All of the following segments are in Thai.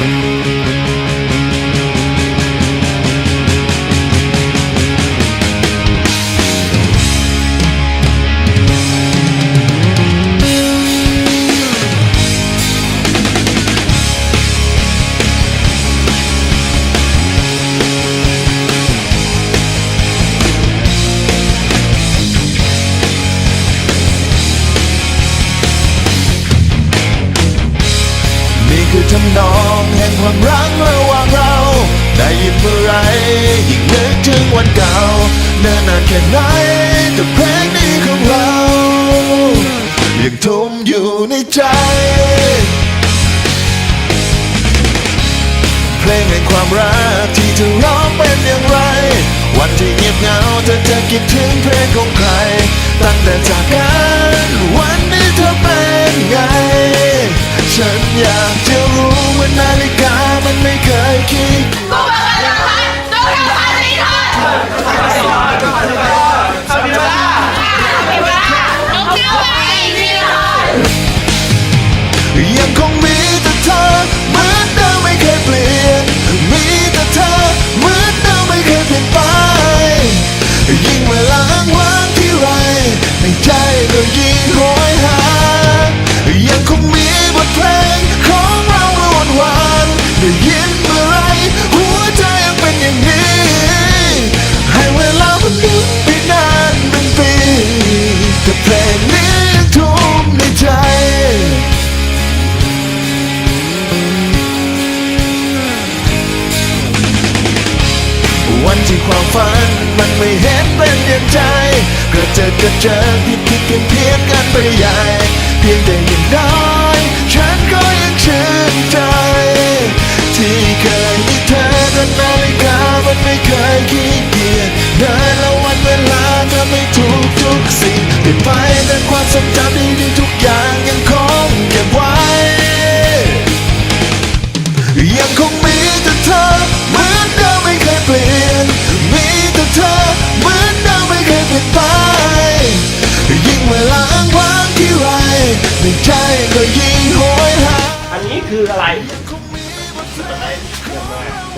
Música ำนองแห่งความรักระหว่างเรา ได้ยินเมื่อไรยิ่งนึกถึงวันเก่าเนิ่นนานแค่ไหนแต่เพลงนี้ของเรา ยังทุ่มอยู่ในใจเพลงแห่งความรักที่เธอร้องเป็นอย่างไร วันที่เงียบเหงาเธอจะคิดถึงเพลงของใคร ตั้งแต่จากกันวันนี้เธอเป็นไง ฉันอยากจะรู้ว่านาฬิกามันไม่เคยคิด กูบอกให้ทำให้ต้องทำให้ได้ นเป็นอย่างใจก็เจอก็เจอผิดผิดเพี้ยนเพี้ยนกันไปใหญ่เพียงแต่ยังน้อยฉันก็ยังชื่นใจ ที่เคยมีเธอแต่นาฬิกามันไม่เคยขี้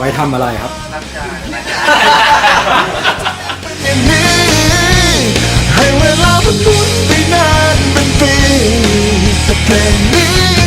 ว้ทำอะไรครับ อย่างนี้ให้เวลามันหมุนไปนานเป็นปีแต่เพลงนี้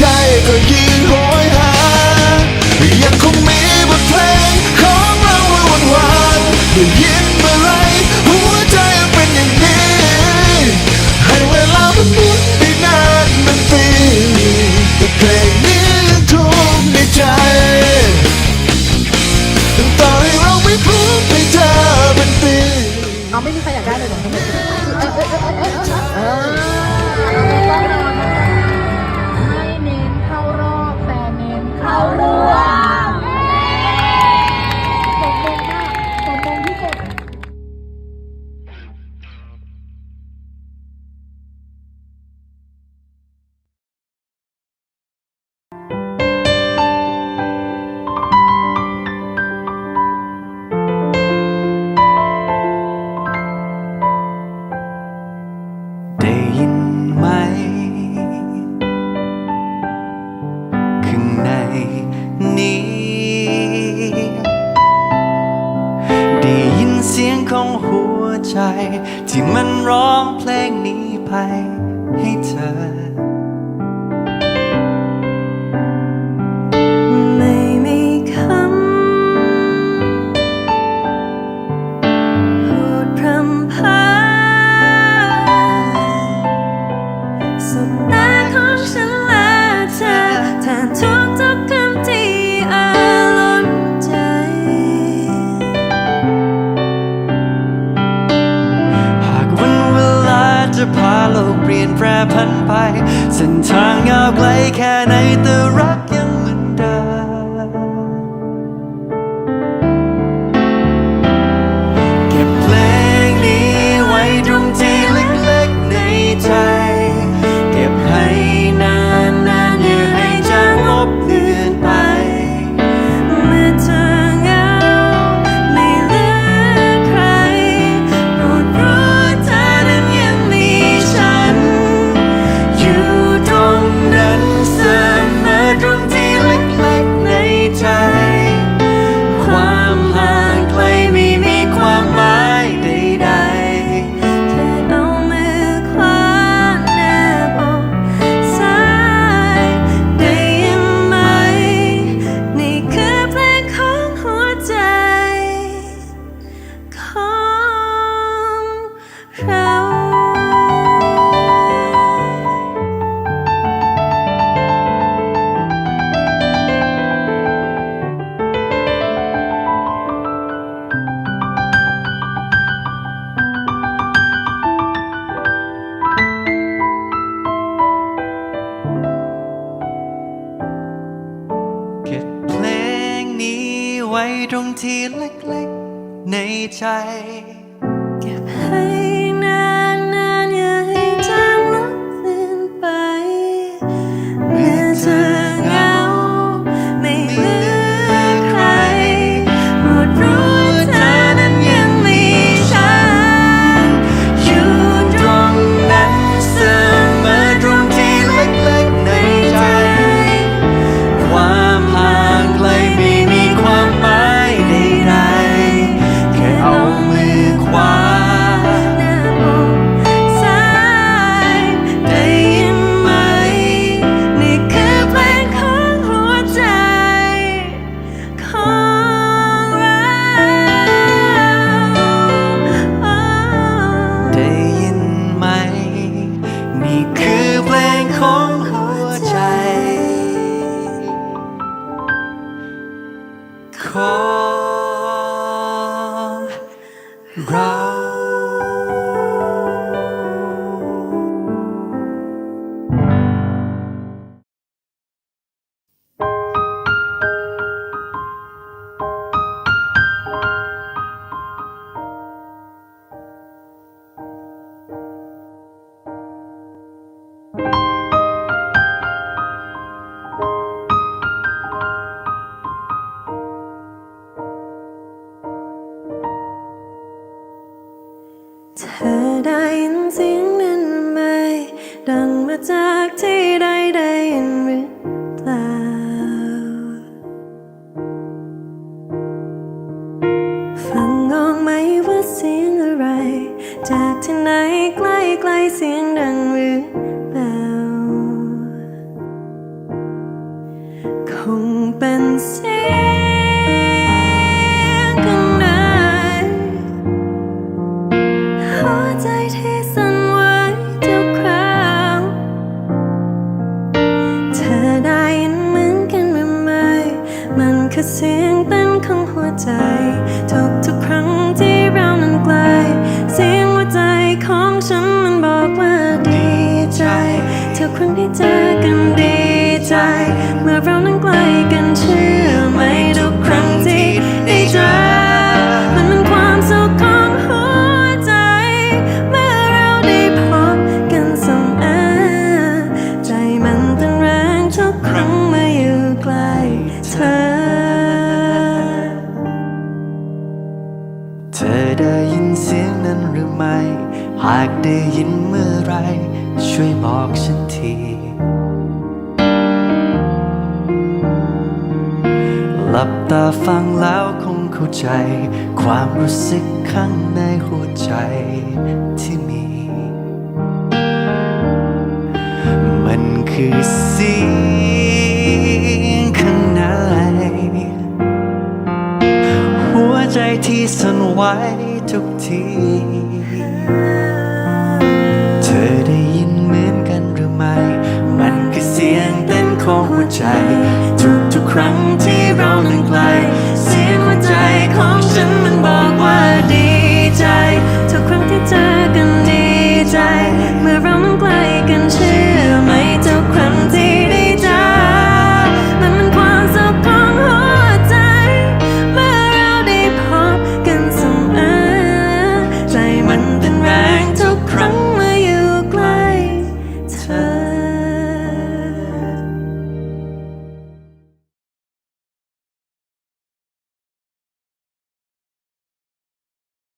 ในใจก็ ที่มันร้องเพลงนี้ไป จะพาโลกเปลี่ยนแปรพันไปเส้นทางยาวไกลแค่ไหนแต่รัก ไว้ตรงที่เล็กๆในใจ call. ฉันมันบอกว่าดีใจเธอควรที่เจอกันดีใจ เมื่อเรานั้นไกลกันเชื่อไหมทุกครั้ง หากได้ยินเมื่อไร ช่วยบอกฉันที หลับตาฟังแล้วคงเข้าใจ ความรู้สึกข้างในหัวใจที่มี มันคือเสียงข้างในหัวใจที่สั่นไหวทุกที